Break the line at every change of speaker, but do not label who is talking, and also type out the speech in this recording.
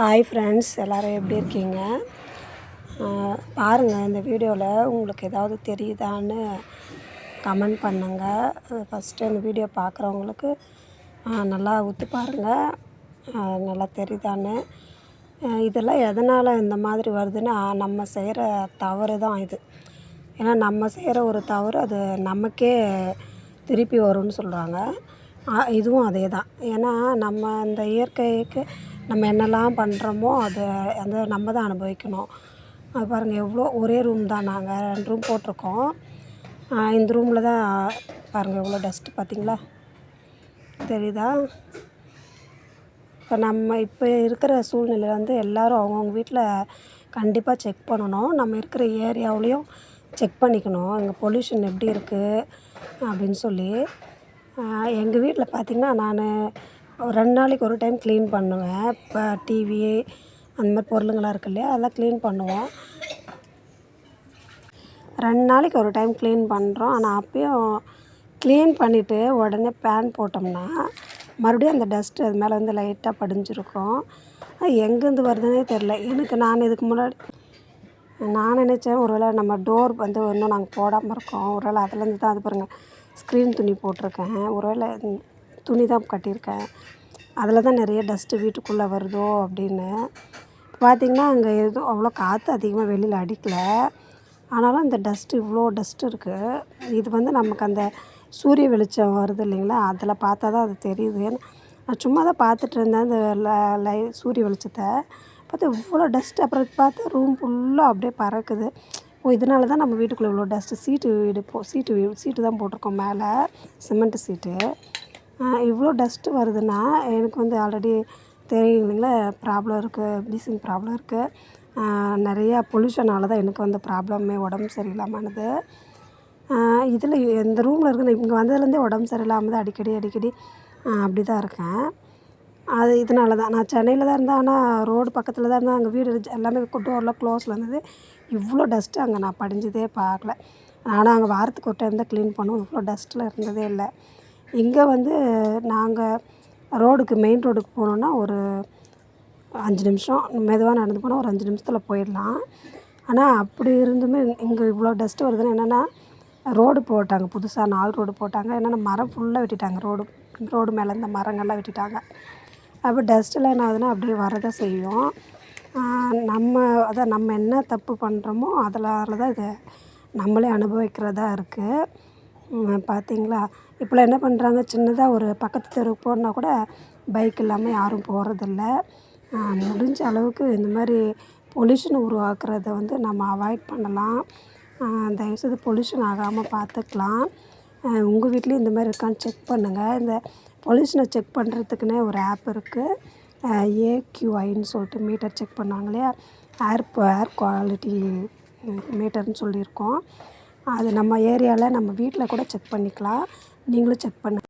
Hi friends எல்லோரும் எப்படி இருக்கீங்க? பாருங்கள் இந்த வீடியோவில் உங்களுக்கு ஏதாவது தெரியுதான்னு கமெண்ட் பண்ணுங்கள் ஃபஸ்ட்டு இந்த வீடியோ பார்க்குறவங்களுக்கு நல்லா ஒத்து பாருங்கள் நல்லா தெரியுதான்னு. இதெல்லாம் எதனால் இந்த மாதிரி வருதுன்னா நம்ம செய்கிற தவறு தான் இது. ஏன்னா நம்ம செய்கிற ஒரு தவறு அது நமக்கே திருப்பி வரும்னு சொல்கிறாங்க இதுவும் அதே தான் ஏன்னா நம்ம இந்த இயற்கைக்கு நம்ம என்னெல்லாம் பண்ணுறோமோ அதை அந்த நம்ம தான் அனுபவிக்கணும். அது பாருங்கள் எவ்வளோ ஒரே ரூம் தான் நாங்கள் ரெண்டு ரூம் போட்டிருக்கோம். இந்த ரூமில் தான் பாருங்கள் எவ்வளோ டஸ்ட்டு பார்த்தீங்களா? தெரியுதா? இப்போ நம்ம இப்போ இருக்கிற சூழ்நிலையில் வந்து எல்லோரும் அவங்கவுங்க வீட்டில் கண்டிப்பாக செக் பண்ணணும். நம்ம இருக்கிற ஏரியாவிலையும் செக் பண்ணிக்கணும். இங்கே பொல்யூஷன் எப்படி இருக்குது அப்படின்னு சொல்லி. எங்கள் வீட்டில் பார்த்திங்கன்னா நான் ஒரு ரெண்டு நாளைக்கு ஒரு டைம் க்ளீன் பண்ணுவேன். இப்போ டிவி அந்த மாதிரி பொருளுங்கள்லாம் இருக்கு இல்லையா அதெல்லாம் க்ளீன் பண்ணுவோம். ரெண்டு நாளைக்கு ஒரு டைம் க்ளீன் பண்ணுறோம் ஆனால் அப்பயும் க்ளீன் பண்ணிவிட்டு உடனே பேன் போட்டோம்னா மறுபடியும் அந்த டஸ்ட்டு அது மேலே வந்து லைட்டாக படிஞ்சிருக்கும். அது எங்கேருந்து வருதுன்னே தெரில எனக்கு நான் இதுக்கு முன்னாடி நான் நினச்சேன் ஒரு வேளை நம்ம டோர் வந்து இன்னும் நாங்கள் போடாமல் இருக்கோம். ஒரு வேளை அதுலேருந்து தான் அது பாருங்கள் ஸ்க்ரீன் துணி போட்டிருக்கேன். ஒரு வேளை துணி தான் கட்டியிருக்கேன். அதில் தான் நிறைய டஸ்ட்டு வீட்டுக்குள்ளே வருதோ அப்படின்னு. பார்த்திங்கன்னா அங்கே எதுவும் அவ்வளோ காற்று அதிகமாக வெளியில் அடிக்கலை. ஆனாலும் இந்த டஸ்ட்டு இவ்வளோ டஸ்ட்டு இருக்குது இது வந்து நமக்கு அந்த சூரிய வெளிச்சம் வருது இல்லைங்களா? அதில் பார்த்தா தான் அது தெரியுது. நான் சும்மா தான் பார்த்துட்டு இருந்தேன் அந்த லை சூரிய வெளிச்சத்தை. பார்த்தா இவ்வளோ டஸ்ட்டு அப்புறம் பார்த்தா ரூம் ஃபுல்லாக அப்படியே பறக்குது. ஓ இதனால தான் நம்ம வீட்டுக்குள்ளே இவ்வளோ டஸ்ட்டு சீட்டு வீடு போ சீட்டு சீட்டு தான் போட்டிருக்கோம் மேலே. Cement sheet. இவ்வளோ டஸ்ட்டு வருதுன்னா எனக்கு வந்து ஆல்ரெடி தெரியும் இல்லைங்களா ப்ராப்ளம் இருக்குது ப்ளீசிங் ப்ராப்ளம் இருக்குது நிறையா பொல்யூஷனால் தான் எனக்கு வந்து ப்ராப்ளமே உடம்பு சரியில்லாமனது இதில் இந்த ரூமில் இருக்கிற இங்கே வந்ததுலேருந்தே உடம்பு சரியில்லாமல் தான் அடிக்கடி அடிக்கடி அப்படி தான் இருக்கேன். அது இதனால தான். நான் சென்னையில் தான் இருந்தேன் ஆனால் ரோடு பக்கத்தில் தான் இருந்தேன். அங்கே வீடு எல்லாமே டோர்லாம் க்ளோஸில் இருந்தது. இவ்வளோ டஸ்ட்டு அங்கே நான் படிஞ்சதே பார்க்கல. ஆனால் அங்கே வாரத்துக்கு ஒரு டைம் தான் க்ளீன் பண்ணுவோம் இவ்வளோ டஸ்ட்டில் இருந்ததே இல்லை. இங்கே வந்து நாங்கள் ரோடுக்கு மெயின் ரோடுக்கு போகணுன்னா ஒரு அஞ்சு நிமிஷம். மெதுவாக நடந்து போனால் ஒரு அஞ்சு நிமிஷத்தில் போயிடலாம். ஆனால் அப்படி இருந்துமே இங்கே இவ்வளோ டஸ்ட்டு வருதுன்னு என்னென்னா ரோடு போட்டாங்க. புதுசாக நாலு ரோடு போட்டாங்க. என்னென்னா மரம் ஃபுல்லாக வெட்டிட்டாங்க. ரோடு ரோடு மேலே இந்த மரங்கள்லாம் வெட்டிட்டாங்க. அப்போ டஸ்ட்டெல்லாம் என்ன ஆகுதுன்னா அப்படியே வரதான் செய்யும். நம்ம அதான் நம்ம என்ன தப்பு பண்ணுறோமோ அதனால தான் இது நம்மளே அனுபவிக்கிறதா இருக்குது பார்த்தீங்களா இப்போலாம் என்ன பண்ணுறாங்க சின்னதாக ஒரு பக்கத்து தெருவுக்கு போகணுன்னா கூட பைக் இல்லாமல் யாரும் போகிறதில்ல முடிஞ்ச அளவுக்கு இந்த மாதிரி பொல்யூஷன் உருவாக்குறத வந்து நம்ம அவாய்ட் பண்ணலாம். தயவுசெய்து பொல்யூஷன் ஆகாமல் பார்த்துக்கலாம் உங்கள் வீட்லேயும் இந்த மாதிரி இருக்கான்னு செக் பண்ணுங்கள் இந்த பொல்யூஷனை செக் பண்ணுறதுக்குன்னே ஒரு ஆப் இருக்குது ஏக்யூஐன்னு சொல்லிட்டு மீட்டர் செக் பண்ணாங்க இல்லையா? ஏர் ஏர் குவாலிட்டி மீட்டர்னு சொல்லியிருக்கோம். அது நம்ம ஏரியாவில் நம்ம வீட்டில் கூட செக் பண்ணிக்கலாம். நீங்களும் செக் பண்ணு